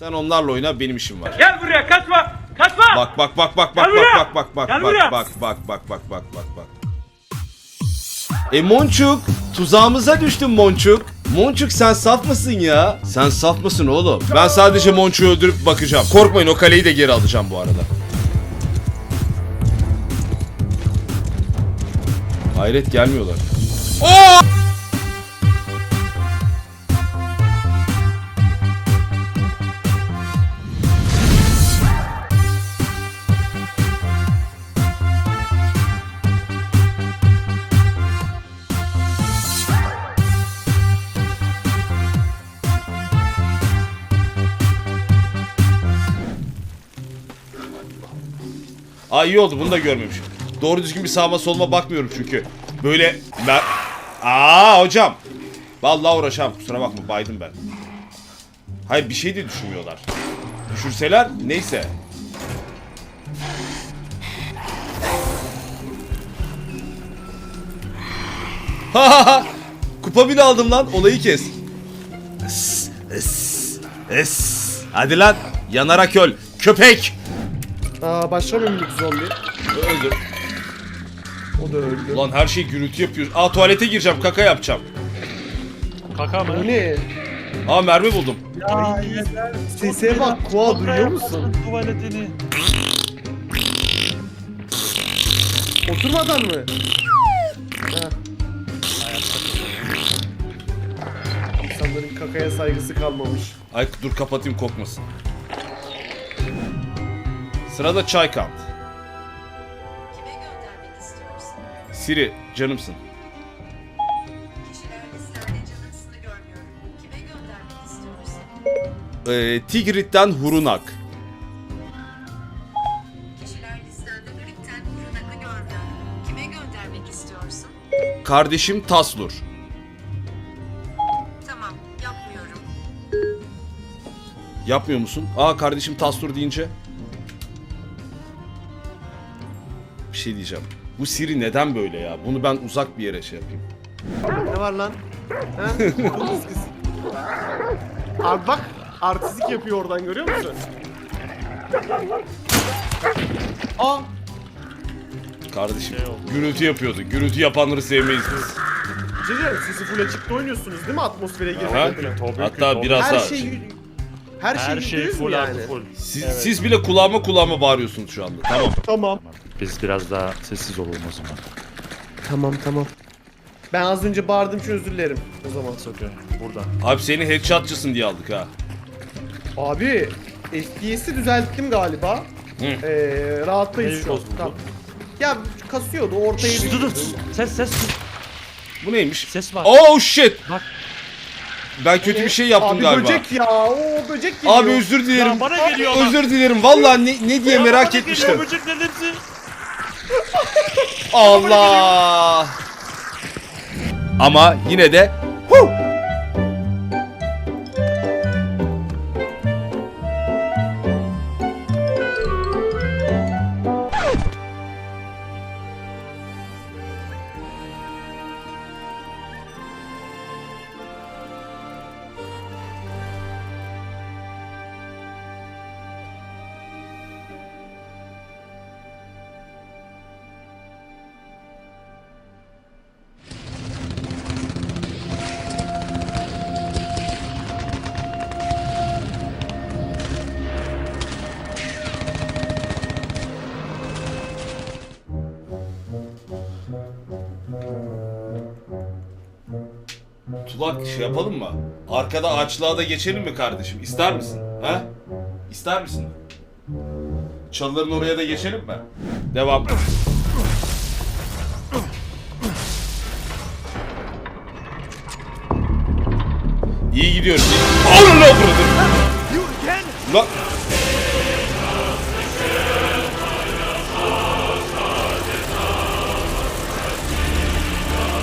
Sen onlarla oyna benim işim var. Gel buraya kaçma. Kaçma. Bak bak bak bak bak bak bak bak bak buraya. bak bak bak bak bak bak bak. E Monçuk tuzağımıza düştün Monçuk. Monçuk sen saf mısın ya? Sen saf mısın oğlum? Ben sadece Monçuk'u öldürüp bakacağım. Korkmayın o kaleyi de geri alacağım bu arada. Hayret gelmiyorlar. Oo! Aa iyi oldu bunu da görmemişim. Doğru düzgün bir sağıma soluma bakmıyorum çünkü. Böyle ben... Aa hocam. Vallahi uğraşamam kusura bakma baydım ben. Hayır bir şey de düşünmüyorlar. Düşürseler neyse. Kupa bile aldım lan olayı kes. Es, es, es. Hadi lan yanarak öl köpek. Aa başka bir minik zombi. Öldüm. O da öldü. Ulan her şey gürültü yapıyor. Aa tuvalete gireceğim, kaka yapacağım. Kaka mı? Bu ne? Aa mermi buldum. Ya yeter. Sese bak Kua duyuyor musun? Tuvaletini. Oturmadan mı? İnsanların kakaya saygısı kalmamış. Ay dur kapatayım kokmasın. Sırada çay kaldı. Kime göndermek istiyorsun? Siri canımsın. Ee, Tigrit'ten Hurunak. Kardeşim Taslur. Tamam, yapmıyorum. Yapmıyor musun? Aa kardeşim Taslur deyince. Şey diyeceğim. Bu Siri neden böyle ya? Bunu ben uzak bir yere şey yapayım. Ne var lan? He? Kız kız. Abi bak artistik yapıyor oradan görüyor musun? Aa Kardeşim Şey oldu. gürültü yapıyordu. Gürültü yapanları sevmeyiz biz. şey diyeceğim sizi full açıkta oynuyorsunuz değil mi atmosfere Aha. Tabii Hatta ki, biraz Her daha. şey her şey, Her şey mü full yani? artı full. Siz, Evet. siz bile kulağıma kulağıma bağırıyorsunuz şu anda. Tamam. Tamam. Biz biraz daha sessiz olalım o zaman. Tamam tamam. Ben az önce bağırdığım için özür dilerim o zaman. It's okay. Burada. Abi seni headshotçısın diye aldık ha. Abi FPS'i düzelttim galiba. Hı. Ee, rahattayız şu an. Tamam. Ya kasıyordu ortaya Şşş, dur dur. Ses ses. Bu neymiş? Ses var. Oh shit. Bak. Ben kötü bir şey yaptım Abi galiba. böcek ya. O böcek geliyor. Abi özür dilerim. Ya bana geliyor lan. Özür dilerim. Vallahi ne, ne diye Ya merak etmiştim. geliyor böceklerin hepsi. Allah. Ama yine de Huh! Bak şey yapalım mı? Arkada açlığa da geçelim mi kardeşim? İster misin? Ha? İster misin? Çalıların oraya da geçelim mi? Devam. İyi gidiyoruz. Alın lan buradan. Lan.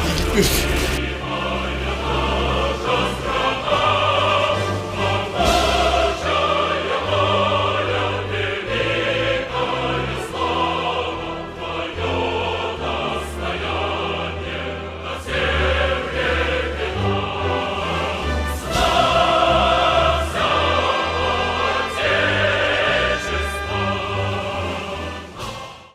İyi gitmiyoruz.